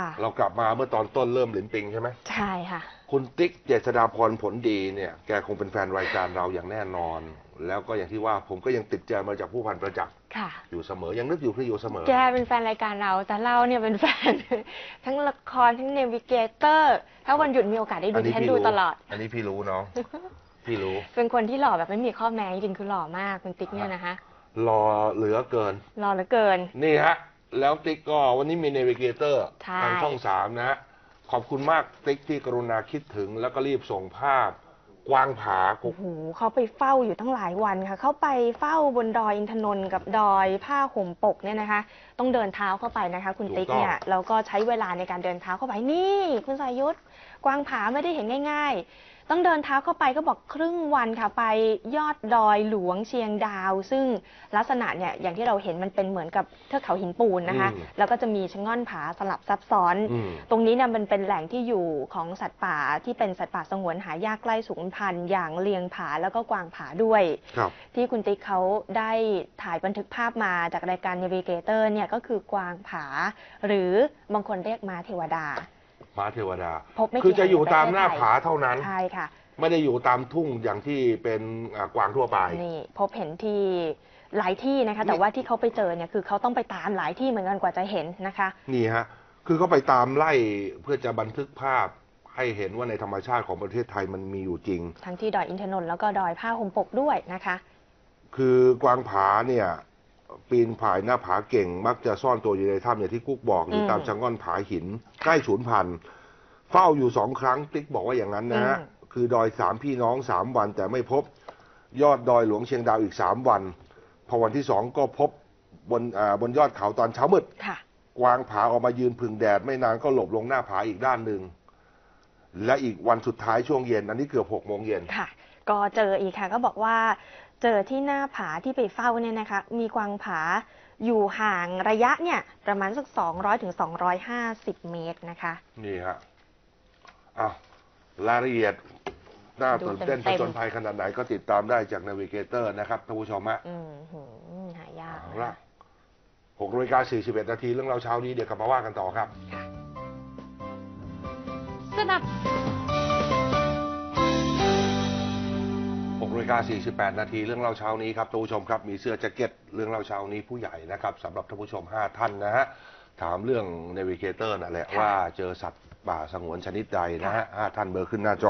ค่ะ เรากลับมาเมื่อตอนต้นเริ่มหลินปิงใช่ไหมใช่ค่ะ คุณติ๊กเจษฎาพรผลดีเนี่ย แกคงเป็นแฟนรายการเราอย่างแน่นอน แล้วก็อย่างที่ว่าผมก็ยังติดใจมาจากผู้พันประจักษ์ค่ะ อยู่เสมอยังนึกอยู่ที่อยู่เสมอ แกเป็นแฟนรายการเรา แต่เราเนี่ยเป็นแฟน ทั้งละครทั้งเนวิเกเตอร์ ถ้าวันหยุดมีโอกาสได้ดูอันนี้ฉันพี่ดูรู้ตลอด อันนี้พี่รู้น้องพี่รู้เป็นคนที่หล่อแบบไม่มีข้อแม้จริงๆคือหล่อมากคุณติ๊กเนี่ยนะคะ รอเหลือเกิน หล่อเหลือเกิน นี่ฮะ แล้วติ๊กก็วันนี้มีเนวิเกเตอร์ใช่ ทางช่องสามนะฮะขอบคุณมากติ๊กที่กรุณาคิดถึงแล้วก็รีบส่งภาพ กวางผาโอ้โหเขาไปเฝ้าอยู่ตั้งหลายวันค่ะ เขาไปเฝ้าบนดอยอินทนนท์กับดอยผ้าห่มปกเนี่ยนะคะ ต้องเดินเท้าเข้าไปนะคะ คุณติ๊กเนี่ยแล้วก็ใช้เวลาในการเดินเท้าเข้าไปนี่ คุณสายุทธกวางผาไม่ได้เห็นง่าย ๆ ต้องเดินเท้าเข้าไปก็บอกครึ่งวันค่ะไปยอดดอยหลวงเชียงดาว ซึ่งลักษณะเนี่ยอย่างที่เราเห็นมันเป็นเหมือนกับเทือกเขาหินปูนนะคะ แล้วก็จะมีชะง่อนผาสลับซับซ้อนอืมตรงนี้เนี่ยมันเป็นแหล่งที่อยู่ของสัตว์ป่าที่เป็นสัตว์ป่าสงวนหายากใกล้สูญพันธุ์อย่างเลียงผาแล้วก็กวางผาด้วยครับที่คุณติ๊กเขาได้ถ่ายบันทึกภาพมาจากรายการ Navigator เนี่ยก็คือกวางผา หรือบางคนเรียกม้าเทวดา ม้าเทวดา พบไม่กี่คือจะอยู่แห่งในตามหน้าประเทศไทยผาเท่านั้น ใช่ค่ะ ไม่ได้อยู่ตามทุ่งอย่างที่เป็นอ่ากวางทั่วไป นี่พบเห็นที่หลายที่นะคะ แต่ว่าที่เขาไปเจอเนี่ยคือเขาต้องไปตามหลายที่เหมือนกันกว่าจะเห็นนะคะ นี่ฮะ คือเขาไปตามไล่เพื่อจะบันทึกภาพให้เห็นว่าในธรรมชาติของประเทศไทยมันมีอยู่จริง ทั้งที่ดอยอินทนนท์แล้วก็ดอยผ้าห่มปกด้วยนะคะ คือกวางผาเนี่ย ปีนผายหน้าผาเก่ง มักจะซ่อนตัวอยู่ในถ้ำอย่างที่กุ๊กบอกหรืออมตามชะง่อนผาหิน ใกล้สูญพันธุ์เฝ้าอยู่สองครั้งติ๊กบอกว่าอย่างนั้นนะฮะอืมคือดอยสามพี่น้องสามวันแต่ไม่พบ ยอดดอยหลวงเชียงดาวอีกสามวัน พอวันที่สองก็พบบนอ่าบนยอดเขาตอนเช้ามืดค่ะกวางผาออกมายืนผึ่งแดด ไม่นานก็หลบลงหน้าผาอีกด้านหนึ่งและอีกวันสุดท้ายช่วงเย็น อันนี้เกือบหกโมงเย็นค่ะ ก็เจออีกค่ะก็บอกว่า เจอที่หน้าผาที่ไปเฝ้าเนี่ยนะคะ มีกวางผาอยู่ห่างระยะเนี่ยประมาณสัก200ถึง250เมตรนะคะ นี่ฮะอ้าวรายละเอียดน่าตื่นเต้นดูผเต็มๆจญภัยขนาดไหนก็ติดตามได้จากนาวิเกเตอร์นะครับท่านผู้ชมฮะอืมหืมหายากเอานะละคะหกนาฬิกาสี่สิบเอ็ดนาทีเรื่องเราเช้านี้เดี๋ยวกลับมาว่ากันต่อครับ สนับ กนาฬิกาสี่สิบแปดนาทีเรื่องเราเช้านี้ครับท่านผู้ชมครับมีเสื้อแจ็คเก็ตเรื่องเราเช้านี้ผู้ใหญ่นะครับสำหรับท่านผู้ชมห้าท่านนะฮะถามเรื่องนาวิเกเตอร์นั่นแหละค่ะว่าเจอสัตว์ป่าสงวนชนิดใดนะฮะห้าท่านเบอร์ขึ้นหน้าจอ